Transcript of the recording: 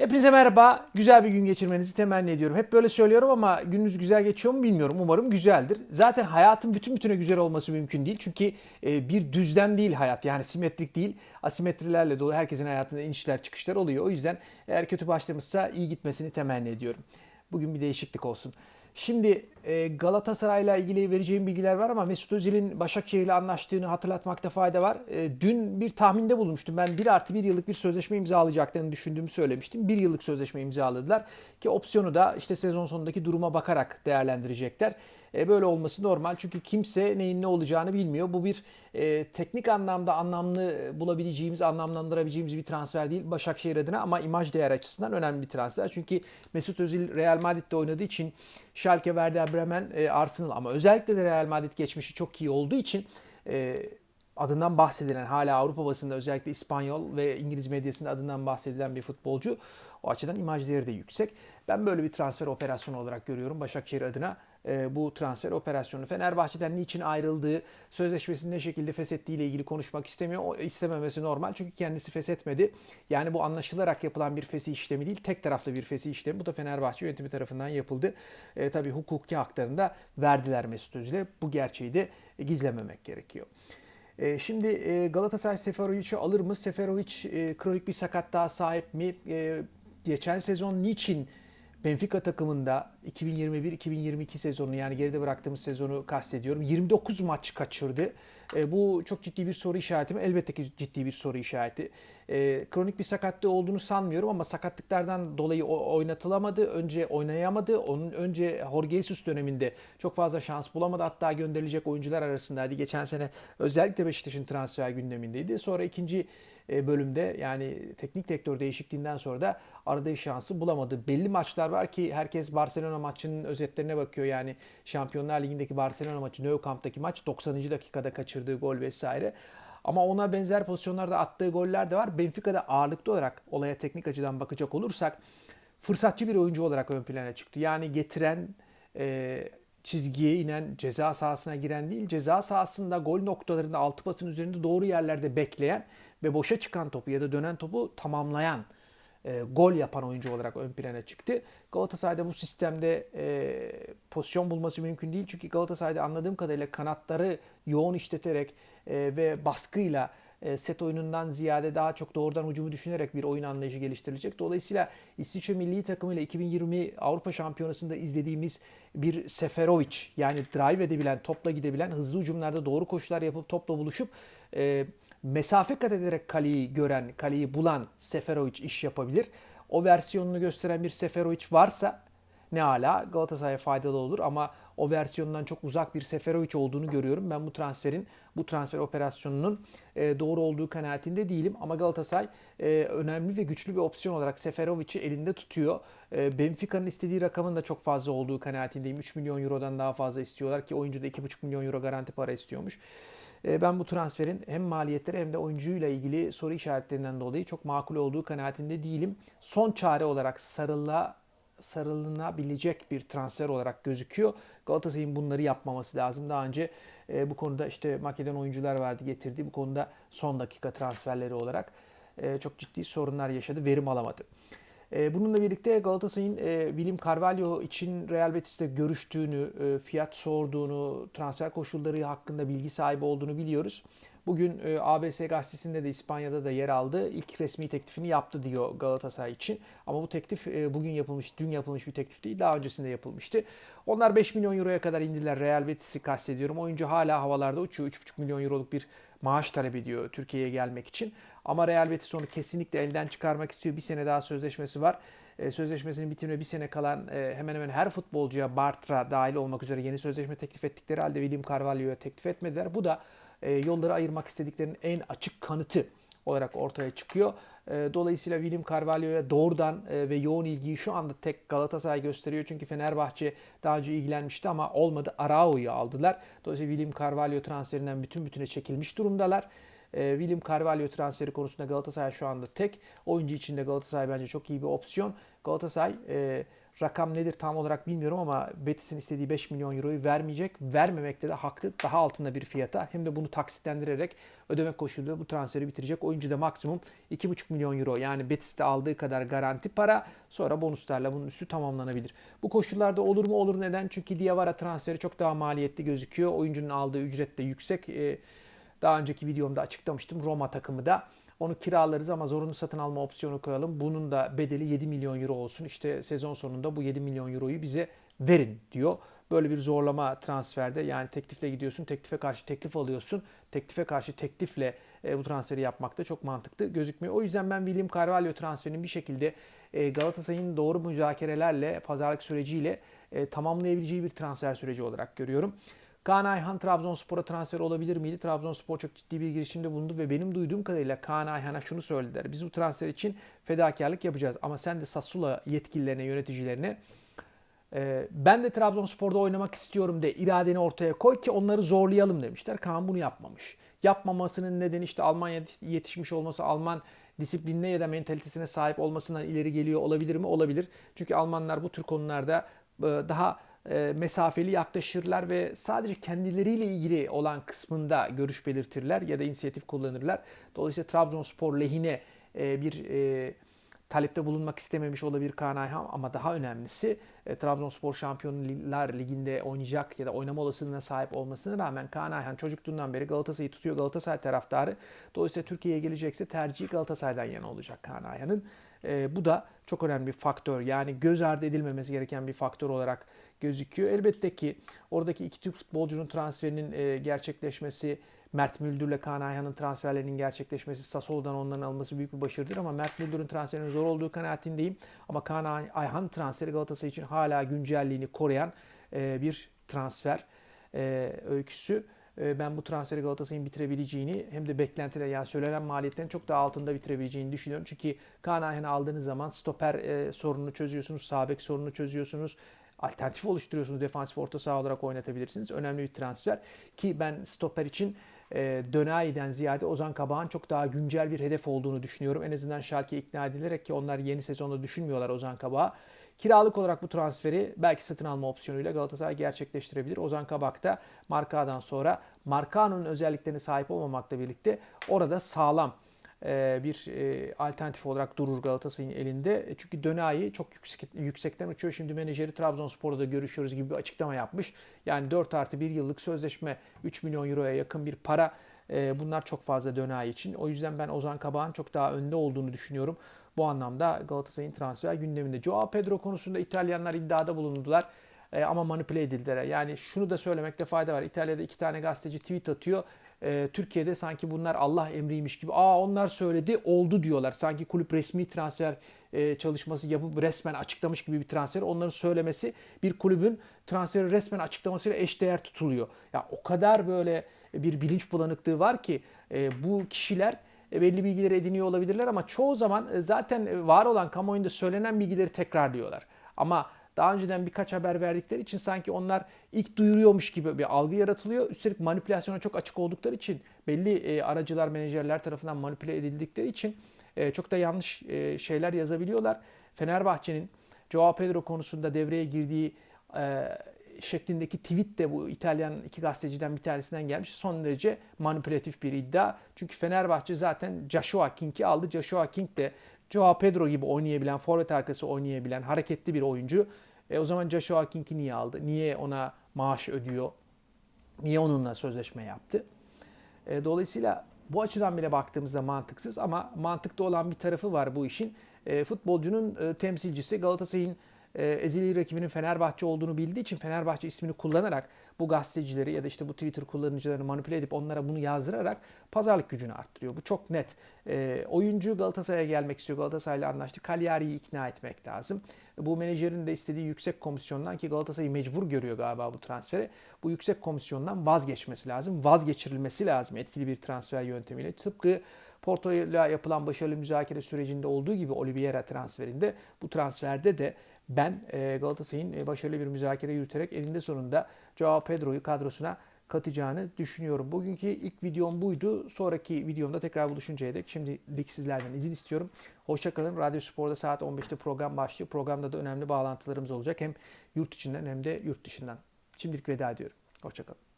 Hepinize merhaba. Güzel bir gün geçirmenizi temenni ediyorum. Hep böyle söylüyorum ama gününüz güzel geçiyor mu bilmiyorum. Umarım güzeldir. Zaten hayatın bütün bütüne güzel olması mümkün değil. Çünkü e, bir düzlem değil hayat. Yani simetrik değil. Asimetrilerle dolu herkesin hayatında inişler çıkışlar oluyor. O yüzden eğer kötü başlamışsa iyi gitmesini temenni ediyorum. Bugün bir değişiklik olsun. Şimdi e, Galatasaray'la ilgili vereceğim bilgiler var ama Mesut Özil'in Başakşehir'le anlaştığını hatırlatmakta fayda var. E, dün bir tahminde bulunmuştum. Ben 1 artı 1 yıllık bir sözleşme imzalayacaklarını düşündüğümü söylemiştim. 1 yıllık sözleşme imzaladılar ki opsiyonu da işte sezon sonundaki duruma bakarak değerlendirecekler. E, böyle olması normal çünkü kimse neyin ne olacağını bilmiyor. Bu bir teknik anlamda anlamlı bulabileceğimiz, anlamlandırabileceğimiz bir transfer değil Başakşehir adına ama imaj değer açısından önemli bir transfer. Çünkü Mesut Özil Real Madrid'de oynadığı için Schalke, Werder Bremen, e, Arsenal ama özellikle de Real Madrid geçmişi çok iyi olduğu için e, adından bahsedilen hala Avrupa basında özellikle İspanyol ve İngiliz medyasında adından bahsedilen bir futbolcu. O açıdan imaj değeri de yüksek. Ben böyle bir transfer operasyonu olarak görüyorum Başakşehir adına e, bu transfer operasyonu. Fenerbahçe'den niçin ayrıldığı, sözleşmesini ne şekilde feshettiği ile ilgili konuşmak istemiyor. O istememesi normal çünkü kendisi feshetmedi. Yani bu anlaşılarak yapılan bir fesih işlemi değil, tek taraflı bir fesih işlemi. Bu da Fenerbahçe yönetimi tarafından yapıldı. E, tabii hukuki haklarını da verdiler Mesut Özil'e. Bu gerçeği de gizlememek gerekiyor. E, şimdi e, Galatasaray Seferovic'i alır mı? Seferovic kronik bir sakatlığa sahip mi? Geçen sezon niçin Benfica takımında 2021-2022 sezonu yani geride bıraktığımız sezonu kastediyorum. 29 maç kaçırdı. E, bu çok ciddi bir soru işareti mi? Elbette ki ciddi bir soru işareti. E, kronik bir sakatlığı olduğunu sanmıyorum ama sakatlıklardan dolayı oynatılamadı. Önce oynayamadı. Onun önce Jorge Jesus döneminde çok fazla şans bulamadı. Hatta gönderilecek oyuncular arasındaydı. Geçen sene özellikle Beşiktaş'ın transfer gündemindeydi. Sonra ikinci e, bölümde yani teknik direktör değişikliğinden sonra da aradığı şansı bulamadı. Belli maçlar var ki herkes Barcelona maçının özetlerine bakıyor. Yani Şampiyonlar Ligi'ndeki Barcelona maçı, Nou Camp'taki maç 90. dakikada kaçırdığı gol vesaire. Ama ona benzer pozisyonlarda attığı goller de var. Benfica'da ağırlıklı olarak olaya teknik açıdan bakacak olursak fırsatçı bir oyuncu olarak ön plana çıktı. Yani getiren, e, çizgiye inen, ceza sahasına giren değil, ceza sahasında gol noktalarında altı pasın üzerinde doğru yerlerde bekleyen ve boşa çıkan topu ya da dönen topu tamamlayan, e, gol yapan oyuncu olarak ön plana çıktı. Galatasaray'da bu sistemde e, pozisyon bulması mümkün değil. Çünkü Galatasaray'da anladığım kadarıyla kanatları yoğun işleterek e, ve baskıyla e, set oyunundan ziyade daha çok doğrudan hücumu düşünerek bir oyun anlayışı geliştirilecek. Dolayısıyla İsviçre milli takımıyla 2020 Avrupa Şampiyonası'nda izlediğimiz bir Seferovic yani drive edebilen, topla gidebilen, hızlı hücumlarda doğru koşular yapıp topla buluşup e, mesafe kat ederek kaleyi gören, kaleyi bulan Seferovic iş yapabilir. O versiyonunu gösteren bir Seferovic varsa ne ala Galatasaray'a faydalı olur ama o versiyondan çok uzak bir Seferovic olduğunu görüyorum. Ben bu transferin, bu transfer operasyonunun e, doğru olduğu kanaatinde değilim. Ama Galatasaray e, önemli ve güçlü bir opsiyon olarak Seferovic'i elinde tutuyor. E, Benfica'nın istediği rakamın da çok fazla olduğu kanaatindeyim. 3 milyon eurodan daha fazla istiyorlar ki oyuncu da 2,5 milyon euro garanti para istiyormuş. Ben bu transferin hem maliyetleri hem de oyuncuyla ilgili soru işaretlerinden dolayı çok makul olduğu kanaatinde değilim. Son çare olarak sarıla sarılınabilecek bir transfer olarak gözüküyor. Galatasaray'ın bunları yapmaması lazım. Daha önce e, bu konuda işte Makedon oyuncular vardı getirdi. Bu konuda son dakika transferleri olarak e, çok ciddi sorunlar yaşadı. Verim alamadı. E, bununla birlikte Galatasaray'ın e, William Carvalho için Real Betis'te görüştüğünü, e, fiyat sorduğunu, transfer koşulları hakkında bilgi sahibi olduğunu biliyoruz. Bugün e, ABS gazetesinde de İspanya'da da yer aldı. İlk resmi teklifini yaptı diyor Galatasaray için. Ama bu teklif e, bugün yapılmış, dün yapılmış bir teklif değil. Daha öncesinde yapılmıştı. Onlar 5 milyon euroya kadar indiler. Real Betis'i kastediyorum. Oyuncu hala havalarda uçuyor. 3,5 milyon euroluk bir maaş talep ediyor Türkiye'ye gelmek için. Ama Real Betis onu kesinlikle elden çıkarmak istiyor. Bir sene daha sözleşmesi var. E, sözleşmesinin bitimine bir sene kalan e, hemen hemen her futbolcuya Bartra dahil olmak üzere yeni sözleşme teklif ettikleri halde William Carvalho'ya teklif etmediler. Bu da e, yolları ayırmak istediklerinin en açık kanıtı olarak ortaya çıkıyor. E, dolayısıyla William Carvalho'ya doğrudan e, ve yoğun ilgiyi şu anda tek Galatasaray gösteriyor. Çünkü Fenerbahçe daha önce ilgilenmişti ama olmadı. Arao'yu aldılar. Dolayısıyla William Carvalho transferinden bütün bütüne çekilmiş durumdalar. E, William Carvalho transferi konusunda Galatasaray şu anda tek. Oyuncu içinde Galatasaray bence çok iyi bir opsiyon. Galatasaray rakam nedir tam olarak bilmiyorum ama Betis'in istediği 5 milyon euroyu vermeyecek. Vermemekte de haklı. Daha altında bir fiyata. Hem de bunu taksitlendirerek ödeme koşuluyla bu transferi bitirecek. Oyuncu da maksimum 2,5 milyon euro yani Betis'te aldığı kadar garanti para. Sonra bonuslarla bunun üstü tamamlanabilir. Bu koşullarda olur mu? Olur neden? Çünkü Diawara transferi çok daha maliyetli gözüküyor. Oyuncunun aldığı ücret de yüksek. Ee, daha önceki videomda açıklamıştım. Roma takımı da onu kiralarız ama zorunlu satın alma opsiyonu koyalım. Bunun da bedeli 7 milyon euro olsun. İşte sezon sonunda bu 7 milyon euroyu bize verin diyor. Böyle bir zorlama transferde yani teklifle gidiyorsun, teklife karşı teklif alıyorsun. Teklife karşı teklifle e, bu transferi yapmak da çok mantıklı gözükmüyor. O yüzden ben William Carvalho transferinin bir şekilde e, Galatasaray'ın doğru müzakerelerle, pazarlık süreciyle e, tamamlayabileceği bir transfer süreci olarak görüyorum. Kaan Ayhan Trabzonspor'a transfer olabilir miydi? Trabzonspor çok ciddi bir girişimde bulundu ve benim duyduğum kadarıyla Kaan Ayhan'a şunu söylediler. Biz bu transfer için fedakarlık yapacağız ama sen de Sassuolo yetkililerine, yöneticilerine e, ben de Trabzonspor'da oynamak istiyorum de iradeni ortaya koy ki onları zorlayalım demişler. Kaan bunu yapmamış. Yapmamasının nedeni işte Almanya yetişmiş olması, Alman disiplinine ya da mentalitesine sahip olmasından ileri geliyor olabilir mi? Olabilir. Çünkü Almanlar bu tür konularda e, daha e, mesafeli yaklaşırlar ve sadece kendileriyle ilgili olan kısmında görüş belirtirler ya da inisiyatif kullanırlar. Dolayısıyla Trabzonspor lehine e, bir talepte bulunmak istememiş olabilir Kaan Ayhan ama daha önemlisi Trabzonspor Şampiyonlar Ligi'nde oynayacak ya da oynama olasılığına sahip olmasına rağmen Kaan Ayhan çocukluğundan beri Galatasaray'ı tutuyor Galatasaray taraftarı. Dolayısıyla Türkiye'ye gelecekse tercihi Galatasaray'dan yana olacak Kaan Ayhan'ın. bu da çok önemli bir faktör. Yani göz ardı edilmemesi gereken bir faktör olarak gözüküyor. Elbette ki oradaki iki Türk futbolcunun transferinin e, gerçekleşmesi, Mert Müldür ile Kaan Ayhan'ın transferlerinin gerçekleşmesi, Sassuolo'dan onların alınması büyük bir başarıdır ama Mert Müldür'ün transferinin zor olduğu kanaatindeyim. Ama Kaan Ayhan transferi Galatasaray için hala güncelliğini koruyan e, bir transfer e, öyküsü. Ben bu transferi Galatasaray'ın bitirebileceğini hem de beklentiler yani söylenen maliyetlerin çok daha altında bitirebileceğini düşünüyorum. Çünkü Kaan Ayhan'ı aldığınız zaman stoper e, sorununu çözüyorsunuz, sağ bek sorununu çözüyorsunuz alternatif oluşturuyorsunuz. Defansif orta saha olarak oynatabilirsiniz. Önemli bir transfer. Ki ben stoper için e, Dönai'den ziyade Ozan Kabak'ın çok daha güncel bir hedef olduğunu düşünüyorum. En azından Schalke ikna edilerek ki onlar yeni sezonda düşünmüyorlar Ozan Kabak'ı. Kiralık olarak bu transferi belki satın alma opsiyonuyla Galatasaray gerçekleştirebilir. Ozan Kabak da Marka'dan sonra Marka'nın özelliklerine sahip olmamakla birlikte orada sağlam bir e, alternatif olarak durur Galatasaray'ın elinde. E, çünkü Dönay'ı çok yüksek, yüksekten uçuyor. Şimdi menajeri Trabzonspor'da da görüşüyoruz gibi bir açıklama yapmış. Yani 4 artı 1 yıllık sözleşme 3 milyon euroya yakın bir para. Bunlar çok fazla Dönay için. O yüzden ben Ozan Kabak'ın çok daha önde olduğunu düşünüyorum. Bu anlamda Galatasaray'ın transfer gündeminde. Joao Pedro konusunda İtalyanlar iddiada bulundular ama manipüle edildiler. Yani şunu da söylemekte fayda var. İtalya'da iki tane gazeteci tweet atıyor e, Türkiye'de sanki bunlar Allah emriymiş gibi aa onlar söyledi oldu diyorlar. Sanki kulüp resmi transfer e, çalışması yapıp resmen açıklamış gibi bir transfer. Onların söylemesi bir kulübün transferi resmen açıklamasıyla eşdeğer tutuluyor. Ya o kadar böyle bir bilinç bulanıklığı var ki e, bu kişiler e, belli bilgileri ediniyor olabilirler ama çoğu zaman e, zaten var olan kamuoyunda söylenen bilgileri tekrarlıyorlar. Ama daha önceden birkaç haber verdikleri için sanki onlar ilk duyuruyormuş gibi bir algı yaratılıyor. Üstelik manipülasyona çok açık oldukları için belli e, aracılar, menajerler tarafından manipüle edildikleri için e, çok da yanlış e, şeyler yazabiliyorlar. Fenerbahçe'nin Joao Pedro konusunda devreye girdiği e, şeklindeki tweet de bu İtalyan iki gazeteciden bir tanesinden gelmiş. Son derece manipülatif bir iddia. Çünkü Fenerbahçe zaten Joshua King'i aldı. Joshua King de Joao Pedro gibi oynayabilen, forvet arkası oynayabilen hareketli bir oyuncu. E, o zaman Joshua King'i niye aldı? Niye ona maaş ödüyor? Niye onunla sözleşme yaptı? E, dolayısıyla bu açıdan bile baktığımızda mantıksız ama mantıklı olan bir tarafı var bu işin. E, futbolcunun e, temsilcisi Galatasaray'ın e, ezeli rakibinin Fenerbahçe olduğunu bildiği için Fenerbahçe ismini kullanarak bu gazetecileri ya da işte bu Twitter kullanıcılarını manipüle edip onlara bunu yazdırarak pazarlık gücünü arttırıyor. Bu çok net. E, oyuncu Galatasaray'a gelmek istiyor. Galatasaray'la anlaştı. Cagliari'yi ikna etmek lazım. Bu menajerin de istediği yüksek komisyondan ki Galatasaray'ı mecbur görüyor galiba bu transferi. Bu yüksek komisyondan vazgeçmesi lazım. Vazgeçirilmesi lazım etkili bir transfer yöntemiyle. Tıpkı Porto yapılan başarılı müzakere sürecinde olduğu gibi Oliveira transferinde bu transferde de ben e, Galatasaray'ın e, başarılı bir müzakere yürüterek elinde sonunda Joao Pedro'yu kadrosuna katacağını düşünüyorum. Bugünkü ilk videom buydu. Sonraki videomda tekrar buluşuncaya dek şimdilik sizlerden izin istiyorum. Hoşçakalın. Radyo Spor'da saat 15'te program başlıyor. Programda da önemli bağlantılarımız olacak. Hem yurt içinden hem de yurt dışından. Şimdilik veda ediyorum. Hoşçakalın.